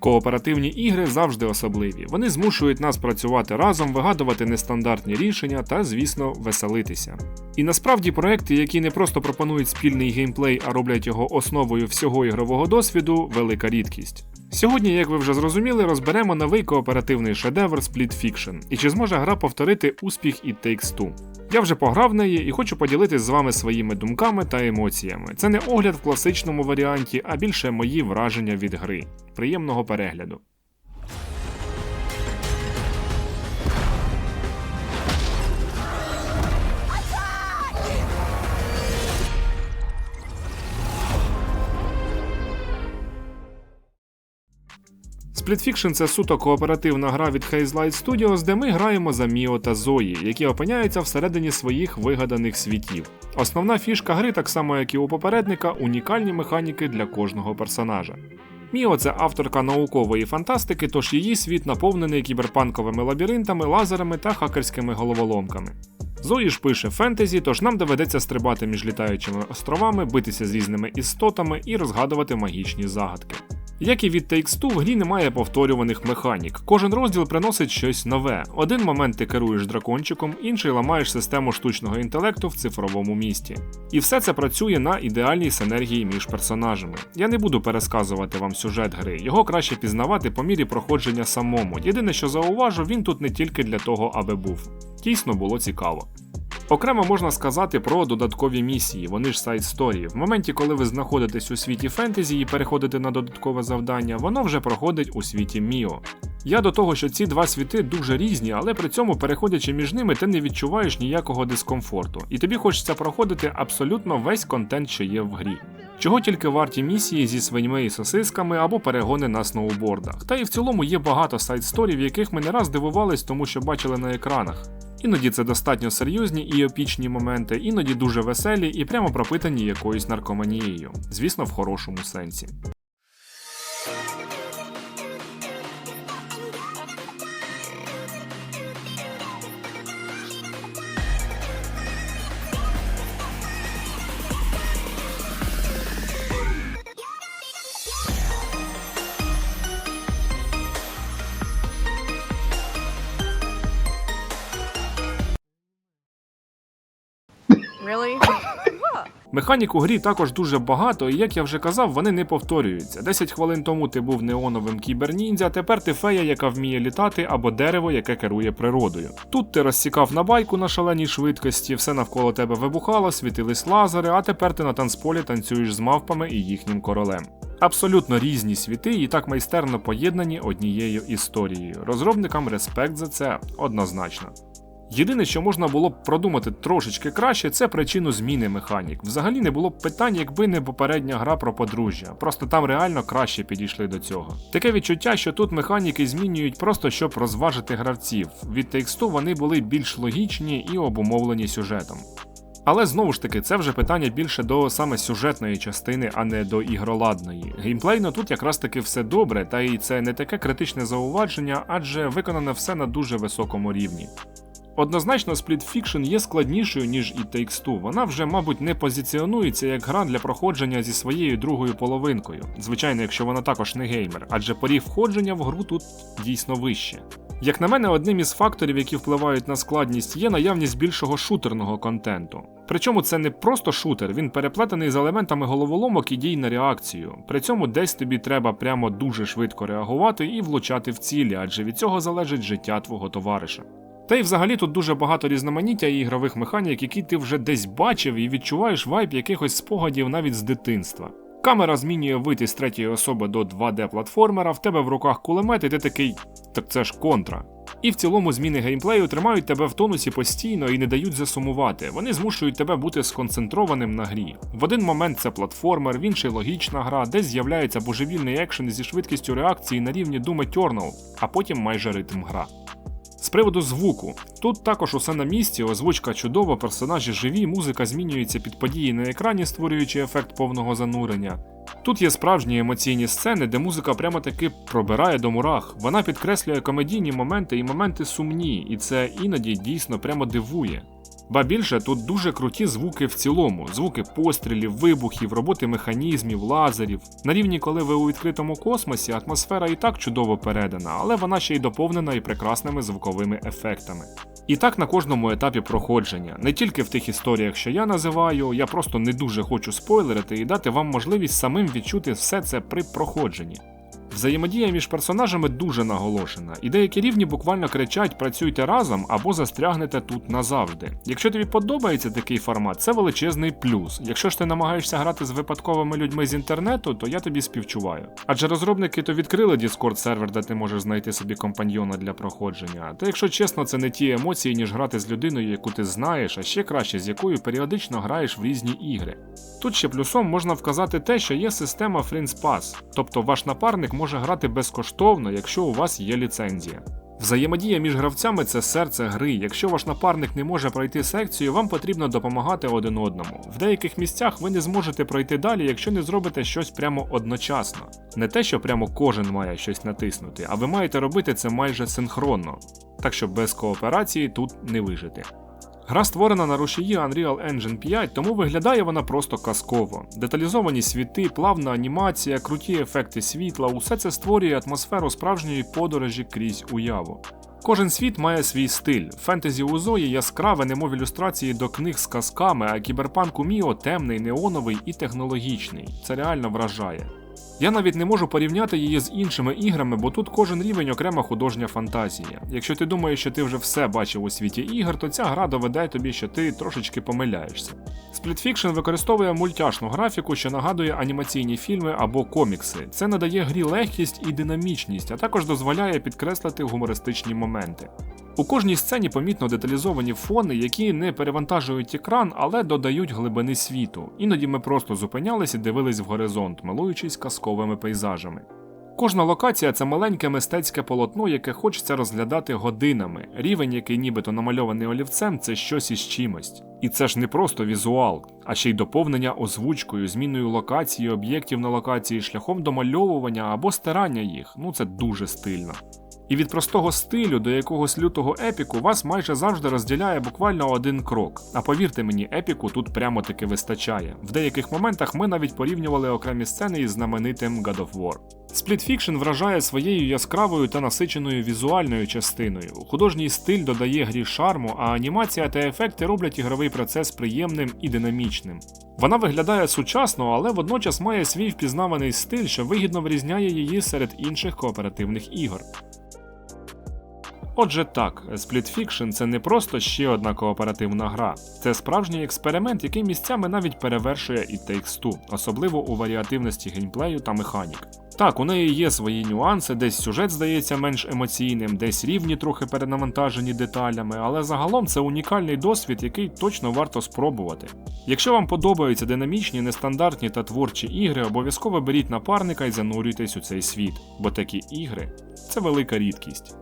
Кооперативні ігри завжди особливі. Вони змушують нас працювати разом, вигадувати нестандартні рішення та, звісно, веселитися. І насправді проекти, які не просто пропонують спільний геймплей, а роблять його основою всього ігрового досвіду, велика рідкість. Сьогодні, як ви вже зрозуміли, розберемо новий кооперативний шедевр Split Fiction і чи зможе гра повторити успіх It Takes Two. Я вже пограв в неї і хочу поділитись з вами своїми думками та емоціями. Це не огляд в класичному варіанті, а більше мої враження від гри. Приємного перегляду. Split Fiction – це суто кооперативна гра від Hazelight Studios, де ми граємо за Міо та Зої, які опиняються всередині своїх вигаданих світів. Основна фішка гри, так само як і у попередника, унікальні механіки для кожного персонажа. Міо це авторка наукової фантастики, тож її світ наповнений кіберпанковими лабіринтами, лазерами та хакерськими головоломками. Зої ж пише фентезі, тож нам доведеться стрибати між літаючими островами, битися з різними істотами і розгадувати магічні загадки. Як і від Takes-Two, в грі немає повторюваних механік. Кожен розділ приносить щось нове. Один момент ти керуєш дракончиком, інший ламаєш систему штучного інтелекту в цифровому місті. І все це працює на ідеальній синергії між персонажами. Я не буду пересказувати вам сюжет гри, його краще пізнавати по мірі проходження самому. Єдине, що зауважу, він тут не тільки для того, аби був. Дійсно було цікаво. Окремо можна сказати про додаткові місії, вони ж сайт сторії. В моменті, коли ви знаходитесь у світі фентезі і переходите на додаткове завдання, воно вже проходить у світі Міо. Я до того, що ці два світи дуже різні, але при цьому, переходячи між ними, ти не відчуваєш ніякого дискомфорту, і тобі хочеться проходити абсолютно весь контент, що є в грі. Чого тільки варті місії зі свиньми і сосисками або перегони на сноубордах. Та і в цілому є багато сайт сторій, в яких ми не раз дивувались, тому що бачили на екранах. Іноді це достатньо серйозні і опічні моменти, іноді дуже веселі і прямо пропитані якоюсь наркоманією, звісно, в хорошому сенсі. Really? Механік у грі також дуже багато, і як я вже казав, вони не повторюються. 10 хвилин тому ти був неоновим кіберніндзя, тепер ти фея, яка вміє літати, або дерево, яке керує природою. Тут ти розсікав на байку на шаленій швидкості, все навколо тебе вибухало, світились лазери, а тепер ти на танцполі танцюєш з мавпами і їхнім королем. Абсолютно різні світи і так майстерно поєднані однією історією. Розробникам респект за це однозначно. Єдине, що можна було б продумати трошечки краще, це причину зміни механік. Взагалі не було б питань, якби не попередня гра про подружжя. Просто там реально краще підійшли до цього. Таке відчуття, що тут механіки змінюють просто щоб розважити гравців. Від тексту вони були більш логічні і обумовлені сюжетом. Але знову ж таки, це вже питання більше до саме сюжетної частини, а не до ігроладної. Геймплейно тут якраз таки все добре, та і це не таке критичне зауваження, адже виконане все на дуже високому рівні. Однозначно, Split Fiction є складнішою, ніж і Takes Two. Вона вже, мабуть, не позиціонується як гра для проходження зі своєю другою половинкою. Звичайно, якщо вона також не геймер, адже поріг входження в гру тут дійсно вище. Як на мене, одним із факторів, які впливають на складність, є наявність більшого шутерного контенту. Причому це не просто шутер, він переплетений з елементами головоломок і дій на реакцію. При цьому десь тобі треба прямо дуже швидко реагувати і влучати в цілі, адже від цього залежить життя твого товариша. Та й взагалі тут дуже багато різноманіття і ігрових механік, які ти вже десь бачив і відчуваєш вайб якихось спогадів навіть з дитинства. Камера змінює вид із третьої особи до 2D-платформера, в тебе в руках кулемет, і ти такий, так це ж контра. І в цілому зміни геймплею тримають тебе в тонусі постійно і не дають засумувати. Вони змушують тебе бути сконцентрованим на грі. В один момент це платформер, в інший логічна гра, десь з'являється божевільний екшен зі швидкістю реакції на рівні Doom Eternal, а потім майже ритм гра. З приводу звуку, тут також усе на місці, озвучка чудова, персонажі живі, музика змінюється під події на екрані, створюючи ефект повного занурення. Тут є справжні емоційні сцени, де музика прямо таки пробирає до мурах. Вона підкреслює комедійні моменти і моменти сумні, і це іноді дійсно прямо дивує. Ба більше тут дуже круті звуки в цілому: звуки пострілів, вибухів, роботи механізмів, лазерів. На рівні, коли ви у відкритому космосі, атмосфера і так чудово передана, але вона ще й доповнена і прекрасними звуковими ефектами. І так на кожному етапі проходження, не тільки в тих історіях, що я називаю, я просто не дуже хочу спойлерити і дати вам можливість самим відчути все це при проходженні. Взаємодія між персонажами дуже наголошена, і деякі рівні буквально кричать працюйте разом або застрягнете тут назавжди. Якщо тобі подобається такий формат, це величезний плюс. Якщо ж ти намагаєшся грати з випадковими людьми з інтернету, то я тобі співчуваю. Адже розробники то відкрили Discord сервер, де ти можеш знайти собі компаньйона для проходження. Та якщо чесно, це не ті емоції, ніж грати з людиною, яку ти знаєш, а ще краще, з якою періодично граєш в різні ігри. Тут ще плюсом можна вказати те, що є система Friends Pass, тобто ваш напарник може грати безкоштовно, якщо у вас є ліцензія. Взаємодія між гравцями це серце гри. Якщо ваш напарник не може пройти секцію, вам потрібно допомагати один одному. В деяких місцях ви не зможете пройти далі, якщо не зробите щось прямо одночасно. Не те, що прямо кожен має щось натиснути, а ви маєте робити це майже синхронно. Так що без кооперації тут не вижити. Гра створена на рушії Unreal Engine 5, тому виглядає вона просто казково. Деталізовані світи, плавна анімація, круті ефекти світла усе це створює атмосферу справжньої подорожі крізь уяву. Кожен світ має свій стиль. Фентезі у Зої яскраве, немов ілюстрації до книг з казками, а кіберпанк у Міо темний, неоновий і технологічний. Це реально вражає. Я навіть не можу порівняти її з іншими іграми, бо тут кожен рівень окрема художня фантазія. Якщо ти думаєш, що ти вже все бачив у світі ігр, то ця гра доведе тобі, що ти трошечки помиляєшся. Split Fiction використовує мультяшну графіку, що нагадує анімаційні фільми або комікси. Це надає грі легкість і динамічність, а також дозволяє підкреслити гумористичні моменти. У кожній сцені помітно деталізовані фони, які не перевантажують екран, але додають глибини світу. Іноді ми просто зупинялись і дивились в горизонт, милуючись казковими пейзажами. Кожна локація це маленьке мистецьке полотно, яке хочеться розглядати годинами. Рівень, який нібито намальований олівцем, це щось із чимось. І це ж не просто візуал, а ще й доповнення озвучкою, зміною локації, об'єктів на локації, шляхом домальовування або стирання їх. Ну це дуже стильно. І від простого стилю до якогось лютого епіку вас майже завжди розділяє буквально один крок. А повірте мені, епіку тут прямо таки вистачає. В деяких моментах ми навіть порівнювали окремі сцени із знаменитим God of War. Fiction вражає своєю яскравою та насиченою візуальною частиною. Художній стиль додає грі шарму, а анімація та ефекти роблять ігровий процес приємним і динамічним. Вона виглядає сучасно, але водночас має свій впізнаваний стиль, що вигідно вирізняє її серед інших кооперативних ігор. Отже, так, Split Fiction це не просто ще одна кооперативна гра, це справжній експеримент, який місцями навіть перевершує і Takes Two, особливо у варіативності геймплею та механік. Так, у неї є свої нюанси, десь сюжет здається менш емоційним, десь рівні трохи перенавантажені деталями, але загалом це унікальний досвід, який точно варто спробувати. Якщо вам подобаються динамічні, нестандартні та творчі ігри, обов'язково беріть напарника і занурюйтесь у цей світ, бо такі ігри це велика рідкість.